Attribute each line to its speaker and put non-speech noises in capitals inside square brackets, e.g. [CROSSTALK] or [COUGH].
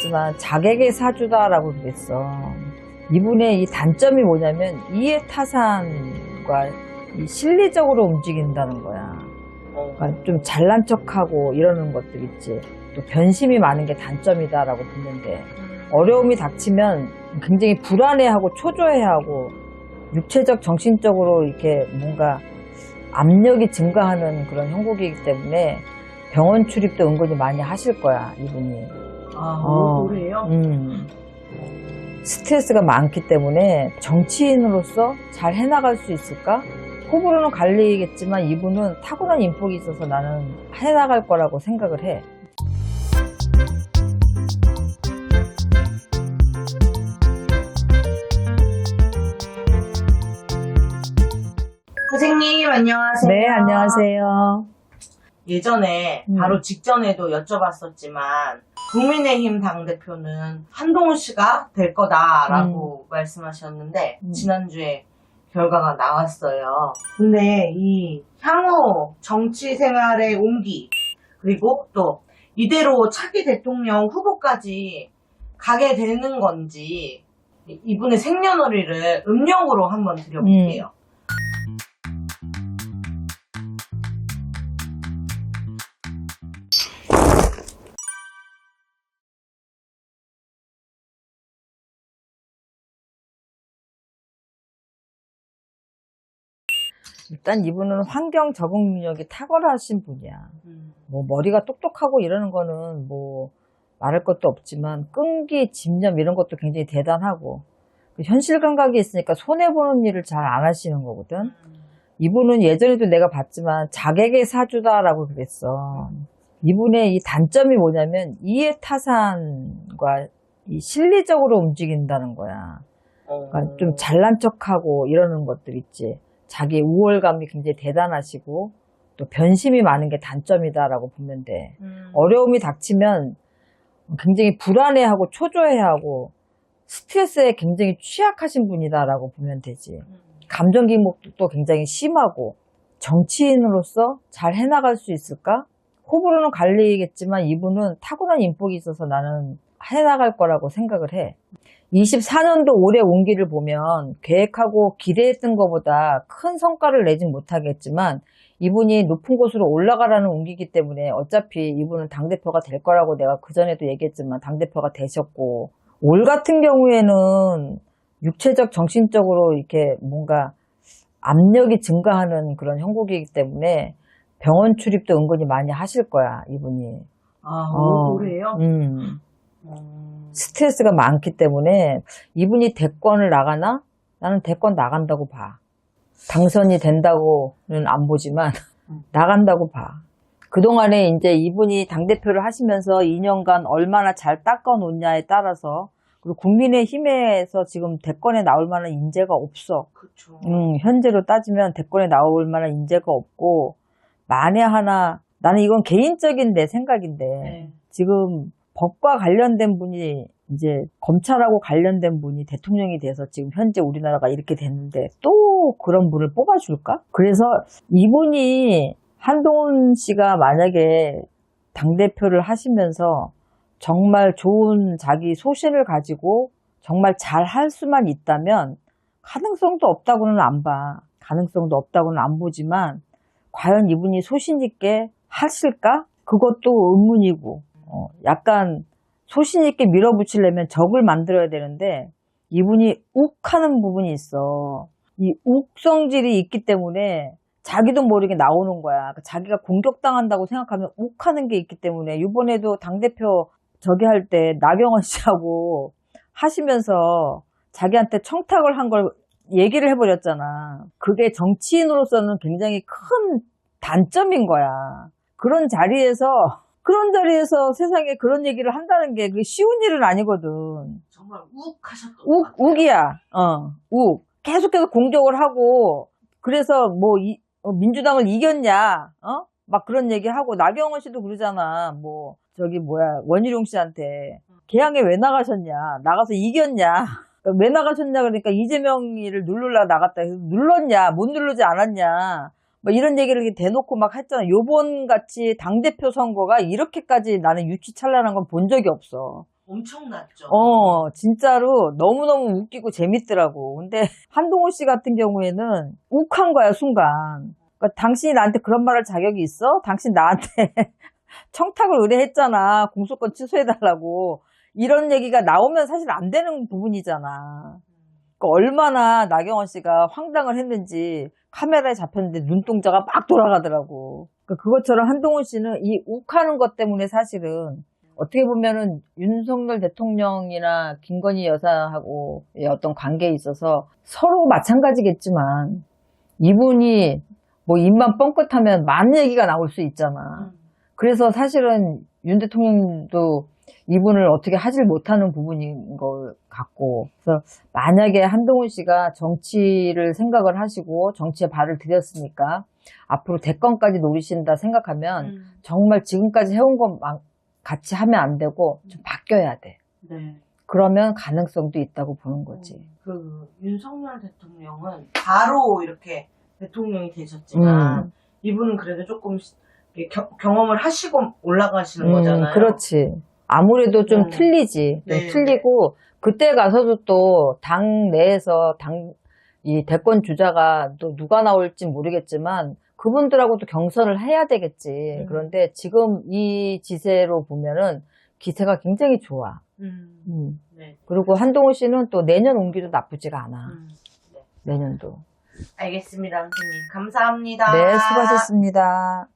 Speaker 1: 봤지만 자객의 사주다라고 그랬어. 이분의 이 단점이 뭐냐면 이해타산과 이 실리적으로 움직인다는 거야. 그러니까 좀 잘난 척하고 이러는 것들 있지. 또 변심이 많은 게 단점이다라고 돼. 어려움이 닥치면 굉장히 불안해하고 초조해하고 육체적, 정신적으로 이렇게 뭔가 압력이 증가하는 그런 형국이기 때문에 병원 출입도 은근히 많이 하실 거야, 이분이.
Speaker 2: 아,
Speaker 1: 어.
Speaker 2: 그래요?
Speaker 1: 음. 스트레스가 많기 때문에 정치인으로서 잘 해나갈 수 있을까? 호불호는 갈리겠지만 이분은 타고난 인복이 있어서 나는 해나갈 거라고 생각을 해.
Speaker 2: 선생님, 안녕하세요.
Speaker 1: 네, 안녕하세요.
Speaker 2: 예전에,
Speaker 1: 음.
Speaker 2: 바로 직전에도 여쭤봤었지만, 국민의힘 당대표는 한동훈 씨가 될 거다라고 말씀하셨는데,
Speaker 1: 음.
Speaker 2: 지난주에 결과가 나왔어요. 근데 이 향후 정치 생활의 온기, 그리고 또 이대로 차기 대통령 후보까지 가게 되는 건지, 이- 이분의 생년월일을 음력으로 한번 드려볼게요.
Speaker 1: 일단 이분은 환경 적응 능력이 탁월하신 분이야.
Speaker 2: 음.
Speaker 1: 뭐 머리가 똑똑하고 이러는 거는 뭐 말할 것도 없지만 끈기, 집념 이런 것도 굉장히 대단하고 그 현실 감각이 있으니까 손해 보는 일을 잘 안 하시는 거거든. 이분은 예전에도 내가 봤지만 자객의 사주다라고 그랬어. 이분의 이 단점이 뭐냐면 이해 타산과 이 실리적으로 움직인다는 거야. 그러니까 좀 잘난 척하고 이러는 것들 있지. 자기 우월감이 굉장히 대단하시고 또 변심이 많은 게 단점이다라고 보면 돼.
Speaker 2: 음.
Speaker 1: 어려움이 닥치면 굉장히 불안해하고 초조해하고 스트레스에 굉장히 취약하신 분이다라고 보면 되지. 감정 기복도 굉장히 심하고 정치인으로서 잘 해나갈 수 있을까? 호불호는 갈리겠지만 이분은 타고난 인복이 있어서 나는 해나갈 거라고 생각을 해. 24년도 올해 온기를 보면 계획하고 기대했던 것보다 큰 성과를 내진 못하겠지만 이분이 높은 곳으로 올라가라는 온기이기 때문에 어차피 이분은 당대표가 될 거라고 내가 그전에도 얘기했지만 당대표가 되셨고 올 같은 경우에는 육체적, 정신적으로 이렇게 뭔가 압력이 증가하는 그런 형국이기 때문에 병원 출입도 은근히 많이 하실 거야, 이분이.
Speaker 2: 아,
Speaker 1: 어.
Speaker 2: 그래요?
Speaker 1: 음.
Speaker 2: 음.
Speaker 1: 스트레스가 많기 때문에 이분이 대권을 나가나? 나는 대권 나간다고 봐. 당선이 된다고는 안 보지만
Speaker 2: 음. [LAUGHS]
Speaker 1: 나간다고 봐. 그동안에 이제 이분이 당대표를 하시면서 2년간 얼마나 잘 닦아놓냐에 따라서 그리고 국민의힘에서 지금 대권에 나올 만한 인재가 없어.
Speaker 2: 그쵸.
Speaker 1: 음, 현재로 따지면 대권에 나올 만한 인재가 없고 만에 하나 나는 이건 개인적인 내 생각인데
Speaker 2: 네.
Speaker 1: 지금 법과 관련된 분이 이제 검찰하고 관련된 분이 대통령이 돼서 지금 현재 우리나라가 이렇게 됐는데 또 그런 분을 뽑아줄까? 그래서 이분이 한동훈 씨가 만약에 당대표를 하시면서 정말 좋은 자기 소신을 가지고 정말 잘 할 수만 있다면 가능성도 없다고는 안 봐. 가능성도 없다고는 안 보지만 과연 이분이 소신 있게 하실까? 그것도 의문이고 어, 약간 소신 있게 밀어붙이려면 적을 만들어야 되는데 이분이 욱하는 부분이 있어. 이 욱성질이 있기 때문에 자기도 모르게 나오는 거야. 그러니까 자기가 공격당한다고 생각하면 욱하는 게 있기 때문에 이번에도 당대표 저기 할 때 나경원 씨하고 하시면서 자기한테 청탁을 한 걸 얘기를 해버렸잖아. 그게 정치인으로서는 굉장히 큰 단점인 거야. 그런 자리에서 그런 자리에서 세상에 그런 얘기를 한다는 게 그게 쉬운 일은 아니거든.
Speaker 2: 정말 욱 하셨던 것
Speaker 1: 욱,
Speaker 2: 같아요.
Speaker 1: 욱이야. 어, 욱. 계속해서 공격을 하고, 그래서 뭐, 이, 어, 민주당을 이겼냐, 어? 막 그런 얘기 하고, 나경원 씨도 그러잖아. 뭐, 저기 뭐야, 원희룡 씨한테. 개항에 왜 나가셨냐? 나가서 이겼냐? [LAUGHS] 왜 나가셨냐? 그러니까 이재명이를 누르려 나갔다. 해서 눌렀냐? 못 누르지 않았냐? 뭐 이런 얘기를 대놓고 막 했잖아. 요번 같이 당대표 선거가 이렇게까지 나는 유치찬란한 건 본 적이 없어.
Speaker 2: 엄청났죠.
Speaker 1: 어, 진짜로 너무너무 웃기고 재밌더라고. 근데 한동훈 씨 같은 경우에는 욱한 거야, 순간. 그러니까 당신이 나한테 그런 말할 자격이 있어? 당신 나한테 [LAUGHS] 청탁을 의뢰했잖아. 공소권 취소해달라고. 이런 얘기가 나오면 사실 안 되는 부분이잖아. 그러니까 얼마나 나경원 씨가 황당을 했는지 카메라에 잡혔는데 눈동자가 막 돌아가더라고. 그러니까 그것처럼 한동훈 씨는 이 욱하는 것 때문에 사실은 어떻게 보면은 윤석열 대통령이나 김건희 여사하고 의 어떤 관계에 있어서 서로 마찬가지겠지만 이분이 뭐 입만 뻥끗하면 많은 얘기가 나올 수 있잖아.
Speaker 2: 음.
Speaker 1: 그래서 사실은 윤 대통령도 이분을 어떻게 하질 못하는 부분인 것 같고 그래서 만약에 한동훈 씨가 정치를 생각을 하시고 정치에 발을 들였으니까 앞으로 대권까지 노리신다 생각하면
Speaker 2: 음.
Speaker 1: 정말 지금까지 해온 것 같이 하면 안 되고 좀 바뀌어야 돼.
Speaker 2: 네.
Speaker 1: 그러면 가능성도 있다고 보는 거지.
Speaker 2: 그 윤석열 대통령은 바로 이렇게 대통령이 되셨지만
Speaker 1: 음.
Speaker 2: 이분은 그래도 조금 경험을 하시고 올라가시는
Speaker 1: 음,
Speaker 2: 거잖아요.
Speaker 1: 그렇지. 아무래도 좀
Speaker 2: 음.
Speaker 1: 틀리지. 좀
Speaker 2: 네,
Speaker 1: 틀리고 그때 가서도 또 당 내에서 당 이 대권 주자가 또 누가 나올지 모르겠지만 그분들하고도 경선을 해야 되겠지.
Speaker 2: 음.
Speaker 1: 그런데 지금 이 지세로 보면은 기세가 굉장히 좋아.
Speaker 2: 음.
Speaker 1: 음.
Speaker 2: 네.
Speaker 1: 그리고 한동훈 씨는 또 내년 옮기도 나쁘지가 않아.
Speaker 2: 음.
Speaker 1: 내년도.
Speaker 2: 알겠습니다, 선생님. 감사합니다.
Speaker 1: 네, 수고하셨습니다.